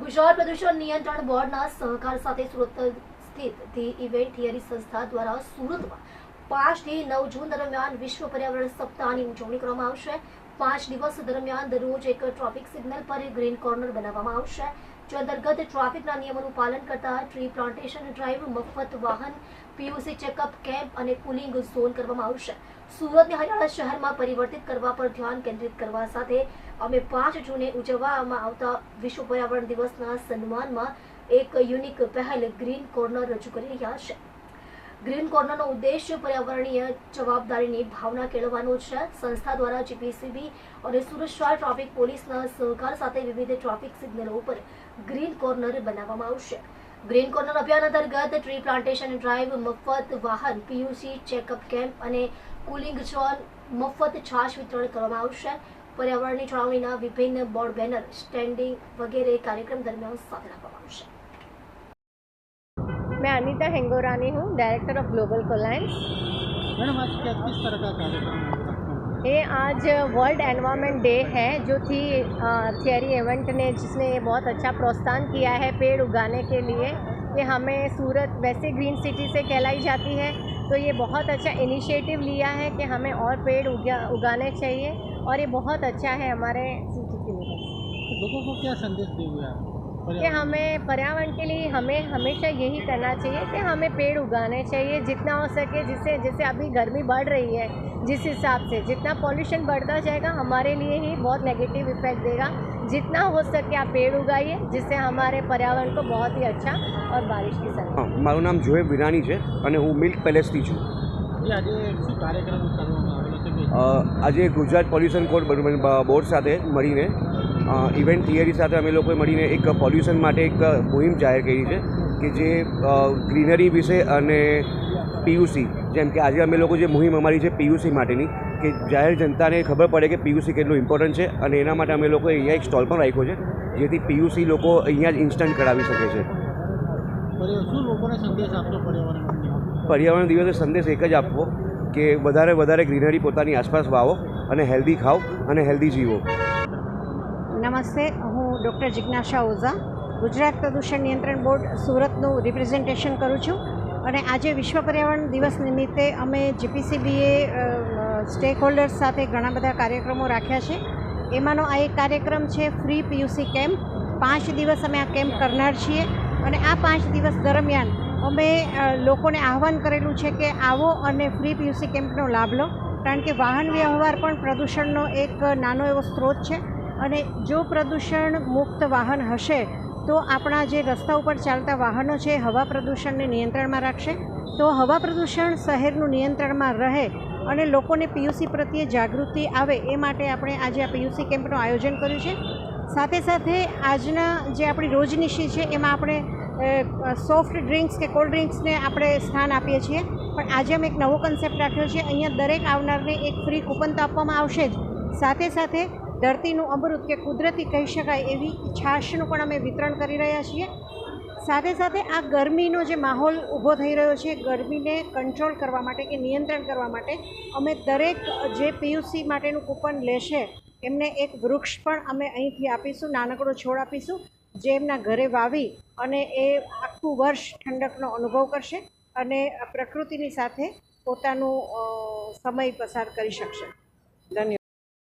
ગુજરાત પ્રદૂષણ નિયંત્રણ બોર્ડના સહકાર સાથે સુરત સ્થિત ધી ઇવેન્ટ થિયરી સંસ્થા દ્વારા સુરતમાં પાંચથી નવ જૂન દરમિયાન વિશ્વ પર્યાવરણ સપ્તાહની ઉજવણી કરવામાં આવશે. પાંચ દિવસ દરમિયાન દરરોજ એક ટ્રાફિક સિગ્નલ પર ગ્રીન કોર્નર બનાવવામાં આવશે. જે અંતર્ગત ટ્રાફિકના નિયમોનું પાલન કરતા ટ્રી પ્લાન્ટેશન ડ્રાઈવ મફત વાહન પીયુસી ચેકઅપ કેમ્પ અને કુલિંગ ઝોન કરવામાં આવશે સુરતને હરિયાણા શહેરમાં પરિવર્તિત કરવા પર ધ્યાન કેન્દ્રિત કરવા સાથે અમે પાંચ જૂને ઉજવવામાં આવતા વિશ્વ પર્યાવરણ દિવસના સન્માનમાં એક યુનિક પહેલ ગ્રીન કોર્નર રજૂ કરી રહ્યા છે ગ્રીન કોર્નરનો ઉદ્દેશ પર્યાવરણીય જવાબદારીની ભાવના કેળવવાનો છે. સંસ્થા દ્વારા જીપીસીબી અને શહેર ટ્રાફિક પોલીસના સહકાર સાથે વિવિધ ટ્રાફિક સિગ્નલો ઉપર ગ્રીન કોર્નર બનાવવામાં આવશે. ગ્રીન કોર્નર અભિયાન અંતર્ગત ટ્રી પ્લાન્ટેશન ડ્રાઈવ, મફત વાહન, પીયુસી, ચેકઅપ કેમ્પ અને કુલિંગ ઝોન, મફત છાશ વિતરણ કરવામાં આવશે. પર્યાવરણની જાળવણીના વિભિન્ન બોર્ડ બેનર, સ્ટેન્ડિંગ વગેરે કાર્યક્રમ દરમિયાન સાથે રાખવામાં આવશે. मैं अनीता हेंगोरानी हूँ director of global Colines madam आज क्या किस तरह का कार्यक्रम ये आज वर्ल्ड एनवायरनमेंट डे है जो थी थियरी इवेंट ने जिसने ये बहुत अच्छा प्रोत्साहन किया है पेड़ उगाने के लिए। कि हमें सूरत वैसे ग्रीन सिटी से कहलाई जाती है तो ये बहुत अच्छा इनिशिएटिव लिया है कि हमें और पेड़ उगा उगाने चाहिए और ये बहुत अच्छा है हमारे सिटी के लिए। तो लोगों को क्या संदेश दे हुए आप? कि पर्यावरण- हमें पर्यावरण के लिए हमें हमेशा यही करना चाहिए कि हमें पेड़ उगाने चाहिए जितना हो सके जिससे जैसे अभी गर्मी बढ़ रही है जिस हिसाब से जितना पॉल्यूशन बढ़ता जाएगा हमारे लिए ही बहुत नेगेटिव इफेक्ट देगा जितना हो सके आप पेड़ उगाइए जिससे हमारे पर्यावरण को बहुत ही अच्छा और बारिश की समय હા મારું નામ જોએબ વિરાણી છે અને હું મિલ્ક પેલેસથી છું જે આજે શું કાર્યક્રમ કરવામાં આવેલો છે કે અ, આજે ગુજરાત પોલ્યુશન કોડ બોર્ડ સાથે મળીને ઇવેન્ટ થિયરી સાથે અમે લોકોએ મળીને એક પોલ્યુશન માટે એક મુહિમ જાહેર કરી છે કે જે ગ્રીનરી વિશે અને પીયુસી જેમ કે આજે અમે લોકો જે મુહિમ અમારી છે પીયુસી માટેની કે જાહેર જનતાને ખબર પડે કે પીયુસી કેટલું ઇમ્પોર્ટન્ટ છે અને એના માટે અમે લોકોએ અહીંયા એક સ્ટોલ પણ રાખ્યો છે જેથી પીયુસી લોકો અહીંયા જ ઇન્સ્ટન્ટ કરાવી શકે છે. પર્યાવરણ દિવસે સંદેશ એક જ આપવો કે વધારે વધારે ગ્રીનરી પોતાની આસપાસ વાવો અને હેલ્ધી ખાઓ અને હેલ્ધી જીવો. નમસ્તે. હું ડૉક્ટર જિજ્ઞાસા ઓઝા, ગુજરાત પ્રદૂષણ નિયંત્રણ બોર્ડ સુરતનું રિપ્રેઝન્ટેશન કરું છું. અને આજે વિશ્વ પર્યાવરણ દિવસ નિમિત્તે અમે જીપીસીબીએ સ્ટેક હોલ્ડર્સ સાથે ઘણા બધા કાર્યક્રમો રાખ્યા છે. એમાંનો આ એક કાર્યક્રમ છે ફ્રી પીયુસી કેમ્પ પાંચ દિવસ અમે આ કેમ્પ કરનાર છીએ અને આ પાંચ દિવસ દરમિયાન અમે લોકોને આહવાન કરેલું છે કે આવો અને ફ્રી પીયુસી કેમ્પનો લાભ લો. કારણ કે વાહન વ્યવહાર પણ પ્રદૂષણનો એક નાનો એવો સ્ત્રોત છે. અને જો પ્રદૂષણ મુક્ત વાહન હશે, તો આપણા જે રસ્તા ઉપર ચાલતા વાહનો છે, હવા પ્રદૂષણને નિયંત્રણમાં રાખશે. તો હવા પ્રદૂષણ શહેરનું નિયંત્રણમાં રહે અને લોકોને પીયુસી પ્રત્યે જાગૃતિ આવે એ માટે આપણે આજે આ પીયુસી કેમ્પનું આયોજન કર્યું છે. સાથે સાથે આજના જે આપણી રોજનીશી છે, એમાં આપણે સોફ્ટ ડ્રિંક્સ કે કોલ્ડ ડ્રિંક્સને આપણે સ્થાન આપીએ છીએ. પણ આજે અમે એક નવો કન્સેપ્ટ રાખ્યો છે. અહીંયા દરેક આવનારને એક ફ્રી કૂપન તો આપવામાં આવશે જ. સાથે સાથે ધરતીનું અમૃત કે કુદરતી કહી શકાય એવી છાશનું પણ અમે વિતરણ કરી રહ્યા છીએ. સાથે સાથે આ ગરમીનો જે માહોલ ઊભો થઈ રહ્યો છે, ગરમીને કંટ્રોલ કરવા માટે કે નિયંત્રણ કરવા માટે અમે દરેક જે પીયુસી માટેનું કૂપન લેશે, એમને એક વૃક્ષ પણ અમે અહીંથી આપીશું, નાનકડો છોડ આપીશું, જે એમના ઘરે વાવી અને એ આખું વર્ષ ઠંડકનો અનુભવ કરશે અને પ્રકૃતિની સાથે પોતાનું સમય પસાર કરી શકશે. ધન્યવાદ.